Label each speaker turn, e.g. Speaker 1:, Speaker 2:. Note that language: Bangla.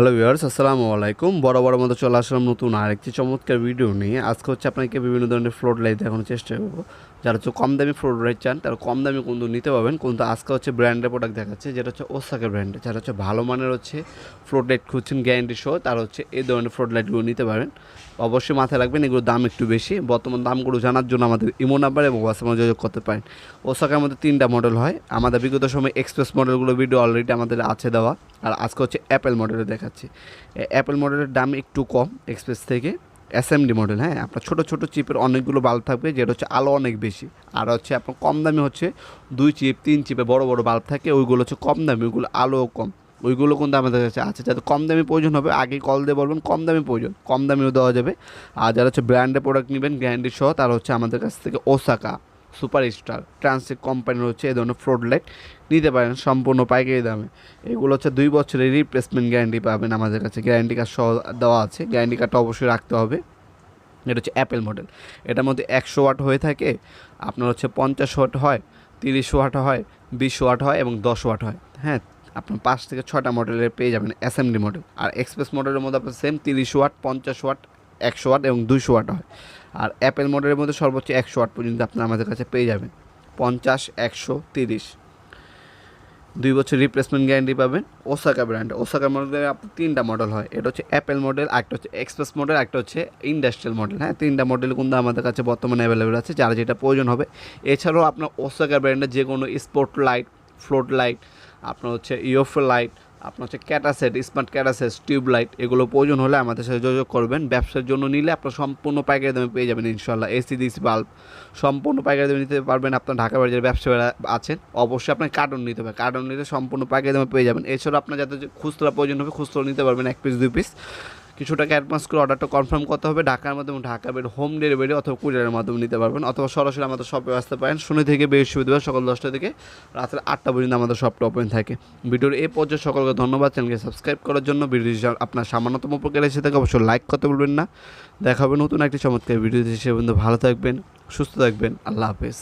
Speaker 1: হ্যালো ভিউয়ার্স আসসালামু আলাইকুম। বড় বড় মতো চলে আসলাম নতুন আরেকটি চমৎকার ভিডিও নিয়ে। আজকে হচ্ছে আপনাকে বিভিন্ন ধরনের ফ্লোট লাইট দেখানোর চেষ্টা করব। যারা হচ্ছে কম দামি ফ্লোট লাইট চান, তারা কম দামি কিন্তু নিতে পারবেন। কিন্তু আজকে হচ্ছে ব্র্যান্ডের প্রোডাক্ট দেখাচ্ছে, যেটা হচ্ছে ওসাকে ব্র্যান্ডের যারা হচ্ছে ভালো মানের হচ্ছে ফ্লোট লাইট খুঁজছেন গ্যারান্টি সহ, তারা হচ্ছে এই ধরনের ফ্লোট লাইটগুলো নিতে পারেন অবশ্যই মাথায় রাখবেন, এগুলোর দাম একটু বেশি। বর্তমান দামগুলো জানার জন্য আমাদের ইমো নাম্বার এবং হোয়াটসঅ্যাপে যোগাযোগ করতে পারেন। ওসাকের মধ্যে তিনটা মডেল হয়। আমাদের বিগত সময় এক্সপ্রেস মডেলগুলো ভিডিও অলরেডি আমাদের আছে দেওয়া। আর আজকে হচ্ছে অ্যাপেল মডেলে দেখাচ্ছি। অ্যাপেল মডেলের দাম একটু কম এক্সপ্রেস থেকে। এসএমডি মডেল হ্যাঁ? আপনার ছোটো ছোটো চিপের অনেকগুলো বাল্ব থাকবে, যেটা হচ্ছে আলো অনেক বেশি। আর হচ্ছে আপনার কম দামি হচ্ছে দুই চিপ তিন চিপে বড় বড় বাল্ব থাকে, ওইগুলো হচ্ছে কম দামি, ওইগুলো আলোও কম। ওইগুলো কিন্তু আমাদের কাছে আছে যাতে কম দামি প্রয়োজন হবে, আগে কল দিয়ে বলবেন, কম দামি প্রয়োজন, কম দামিও দেওয়া যাবে। আর যারা হচ্ছে ব্র্যান্ডের প্রোডাক্ট নেবেন গ্যারান্টি সহ, তারা হচ্ছে আমাদের কাছ থেকে ওসাকা সুপার স্টার ট্রান্সিট কোম্পানির হচ্ছে এই ধরনের ফ্রড লাইট নিতে পারেন, সম্পূর্ণ পাইকারি দামে। এগুলো হচ্ছে দুই বছরের রিপ্লেসমেন্ট গ্যারান্টি পাবেন আমাদের কাছে। গ্যারান্টি কার্ড সহ দেওয়া আছে গ্যারান্টি কার্ডটা অবশ্যই রাখতে হবে। এটা হচ্ছে অ্যাপেল মডেল এটার মধ্যে একশো ওয়াট হয়ে থাকে, আপনার হচ্ছে পঞ্চাশ ওয়াট হয়, তিরিশ ওয়াট হয়, বিশ ওয়াট হয় এবং দশ ওয়াট হয়। হ্যাঁ আপনার পাঁচ থেকে ছটা মডেলের পেয়ে যাবেন অ্যাসেম্বলি মডেল আর এক্সপ্রেস মডেলের মধ্যে আপনার সেম তিরিশ ওয়াট পঞ্চাশ ওয়াট একশো ওয়াট এবং দুইশো ওয়াট হয়। আর অ্যাপেল মডেলের মধ্যে সর্বোচ্চ একশো ওয়াট পর্যন্ত আপনার আমাদের কাছে পেয়ে যাবেন। পঞ্চাশ, একশো, তিরিশ। দুই বছর রিপ্লেসমেন্ট গ্যারান্টি পাবেন ওসাকা ব্র্যান্ড ওসাকা মডেলের আপনার তিনটা মডেল হয়। এটা হচ্ছে অ্যাপেল মডেল একটা হচ্ছে এক্সপ্রেস মডেল একটা হচ্ছে ইন্ডাস্ট্রিয়াল মডেল হ্যাঁ তিনটা মডেল কিন্তু আমাদের কাছে বর্তমানে অ্যাভেলেবেল আছে, যারা যেটা প্রয়োজন হবে। এছাড়াও আপনার ওসাকা ব্র্যান্ডের যে কোনো স্পোর্ট লাইট ফ্লোট লাইট আপনার হচ্ছে ইওফো লাইট আপনার হচ্ছে ক্যাটাসেট স্মার্ট ক্যাটাসেট টিউব লাইট এগুলো প্রয়োজন হলে আমাদের সাথে যোগাযোগ করবেন। ব্যবসার জন্য নিলে আপনার সম্পূর্ণ পাইকারি দামে পেয়ে যাবেন ইনশাল্লাহ এসি ডিসি বাল্ব সম্পূর্ণ পাইকারি দামে নিতে পারবেন আপনার ঢাকা বাজারের ব্যবসায়ীরা আছেন। অবশ্যই আপনার কার্টন নিতে হবে। কার্টন নিলে সম্পূর্ণ পাইকারি দামে পেয়ে যাবেন। এছাড়াও আপনার যাতে খুচরা প্রয়োজন হবে খুচরা নিতে পারবেন এক পিস দুই পিস কিছু টাকা অ্যাডভান্স করে অর্ডারটা কনফার্ম করতে হবে। ঢাকার মাধ্যমে ঢাকা বের হোম ডেলিভারি অথবা কুরিয়ারের মাধ্যমে নিতে পারবেন। অথবা সরাসরি আমাদের শপে আসতে পারেন। শনি থেকে বৃহস্পতিবার সকাল দশটা থেকে রাত্রে আটটা পর্যন্ত আমাদের শপটা ওপেন থাকে। ভিডিওর এই পর্যায়ে সকলকে ধন্যবাদ। চ্যানেলকে সাবস্ক্রাইব করার জন্য ভিডিও আপনার সামান্যতম উপকার এসে থাকে, অবশ্যই লাইক করতে বলবেন না। দেখা হবে নতুন একটি চমৎকার ভিডিও সে পর্যন্ত ভালো থাকবেন, সুস্থ থাকবেন। আল্লাহ হাফেজ।